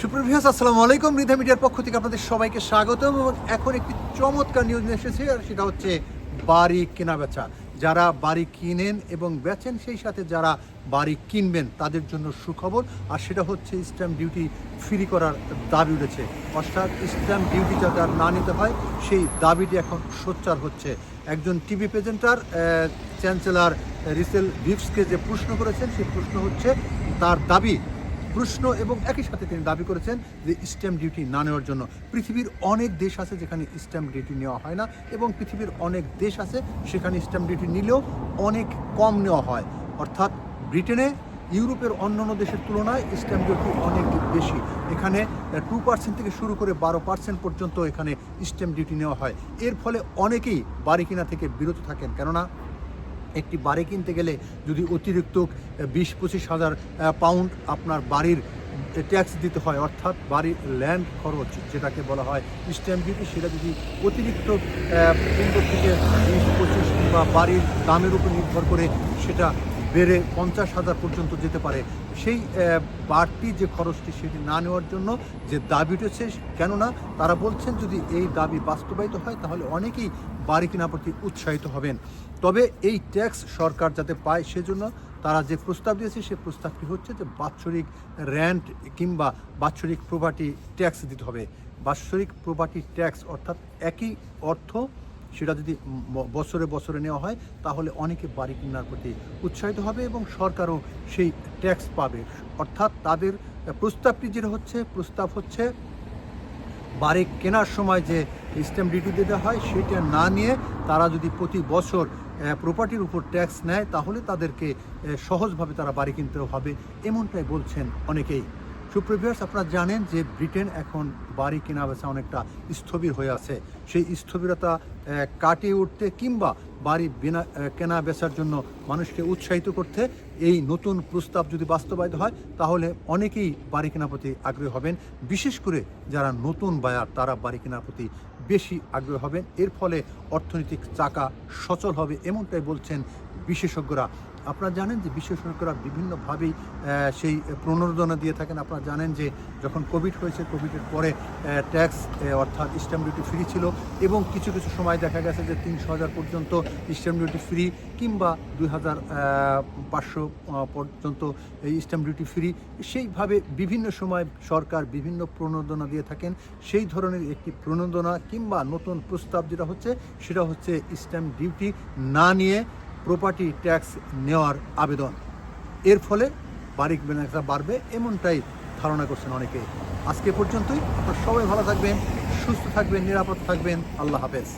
সুপ্রভিয়াস আসসালামু আলাইকুম। রিধা মিডিয়ার পক্ষ থেকে আপনাদের সবাইকে স্বাগতম এবং এখন একটি চমৎকার নিউজ এসেছে, আর সেটা হচ্ছে বাড়ি কেনা বেচা যারা বাড়ি কিনেন এবং বেচেন, সেই সাথে যারা বাড়ি কিনবেন, তাদের জন্য সুখবর। আর সেটা হচ্ছে স্ট্যাম্প ডিউটি ফ্রি করার দাবি উঠেছে। অর্থাৎ স্ট্যাম্প ডিউটি যাতে আর না নিতে হয়, সেই দাবিটি এখন সোচ্চার হচ্ছে। একজন টিভি প্রেজেন্টার চ্যান্সেলর রিসেল ভিপসকে যে প্রশ্ন করেছেন, সেই প্রশ্ন হচ্ছে, তার দাবি প্রশ্ন এবং একই সাথে তিনি দাবি করেছেন যে স্ট্যাম্প ডিউটি না নেওয়ার জন্য পৃথিবীর অনেক দেশ আছে যেখানে স্ট্যাম্প ডিউটি নেওয়া হয় না এবং পৃথিবীর অনেক দেশ আছে সেখানে স্ট্যাম্প ডিউটি নিলেও অনেক কম নেওয়া হয়। অর্থাৎ ব্রিটেনে ইউরোপের অন্যান্য দেশের তুলনায় স্ট্যাম্প ডিউটি অনেক বেশি। এখানে টু পার্সেন্ট থেকে শুরু করে বারো পার্সেন্ট পর্যন্ত এখানে স্ট্যাম্প ডিউটি নেওয়া হয়। এর ফলে অনেকেই বাড়ি কিনা থেকে বিরত থাকেন। কেননা একটি বাড়ি কিনতে গেলে যদি অতিরিক্ত বিশ পঁচিশ হাজার পাউন্ড আপনার বাড়ির ট্যাক্স দিতে হয়, অর্থাৎ বাড়ির ল্যান্ড খরচ, যেটাকে বলা হয় স্ট্যাম্প ডিউটি সেটা যদি অতিরিক্ত কেন্দ্র থেকে বিশ পঁচিশ বা বাড়ির দামের উপর নির্ভর করে সেটা বেড়ে পঞ্চাশ হাজার পর্যন্ত যেতে পারে। সেই বাড়তি যে খরচটি সেটি না নেওয়ার জন্য যে দাবি উঠেছে কেননা তারা বলছেন যদি এই দাবি বাস্তবায়িত হয়, তাহলে অনেকেই বাড়ি কেনার প্রতি উৎসাহিত হবেন। তবে এই ট্যাক্স সরকার যাতে পায় সেজন্য তারা যে প্রস্তাব দিয়েছে সেই প্রস্তাবটি হচ্ছে যে বাৎসরিক র্যান্ট কিংবা বাৎসরিক প্রপার্টি ট্যাক্স দিতে হবে। বাৎসরিক প্রপার্টি ট্যাক্স অর্থাৎ একই অর্থ সেটা যদি বছরে বছরে নেওয়া হয়, তাহলে অনেকে বাড়ি কেনার প্রতি উৎসাহিত হবে এবং সরকারও সেই ট্যাক্স পাবে। অর্থাৎ তাদের প্রস্তাবটি যেটা হচ্ছে, প্রস্তাব হচ্ছে বাড়ি কেনার সময় যে স্ট্যাম্প ডিউটি দিতে হয়, সেটা না নিয়ে তারা যদি প্রতি বছর প্রপার্টির উপর ট্যাক্স নেয়, তাহলে তাদেরকে সহজভাবে তারা বাড়ি কিনতে হবে। এমনটাই বলছেন অনেকেই। সুপ্রিভিয়ার্স আপনারা জানেন যে ব্রিটেন এখন বাড়ি কেনা বেচা অনেকটা স্থবির হয়ে আছে। সেই স্থবিরতা কাটিয়ে উঠতে কিংবা বাড়ি কেনা বেচার জন্য মানুষকে উৎসাহিত করতে এই নতুন প্রস্তাব যদি বাস্তবায়িত হয়, তাহলে অনেকেই বাড়ি কেনার প্রতি আগ্রহী হবেন। বিশেষ করে যারা নতুন বায়ার, তারা বাড়ি কেনার প্রতি বেশি আগ্রহী হবেন। এর ফলে অর্থনৈতিক চাকা সচল হবে, এমনটাই বলছেন বিশেষজ্ঞরা, আপনারা জানেন যে বিশেষজ্ঞরা বিভিন্নভাবেই সেই প্রণোদনা দিয়ে থাকেন। আপনারা জানেন যে যখন কোভিড হয়েছে কোভিডের পরে ট্যাক্স অর্থাৎ স্ট্যাম্প ডিউটি ফ্রি ছিল এবং কিছু কিছু সময় দেখা গেছে যে তিনশো হাজার পর্যন্ত স্ট্যাম্প ডিউটি ফ্রি কিংবা দুই হাজার পাঁচশো পর্যন্ত এই স্ট্যাম্প ডিউটি ফ্রি সেইভাবে বিভিন্ন সময় সরকার বিভিন্ন প্রণোদনা দিয়ে থাকেন। সেই ধরনের একটি প্রণোদনা কিংবা নতুন প্রস্তাব যেটা হচ্ছে, সেটা হচ্ছে স্ট্যাম্প ডিউটি না নিয়ে প্রপার্টি ট্যাক্স নেওয়ার আবেদন। এর ফলে বাড়ির বেনাকা বাড়বে এমনটাই ধারণা করছেন অনেকে। আজকে পর্যন্তই, আপনারা সবাই ভালো থাকবেন, সুস্থ থাকবেন, নিরাপদ থাকবেন। আল্লাহ হাফেজ।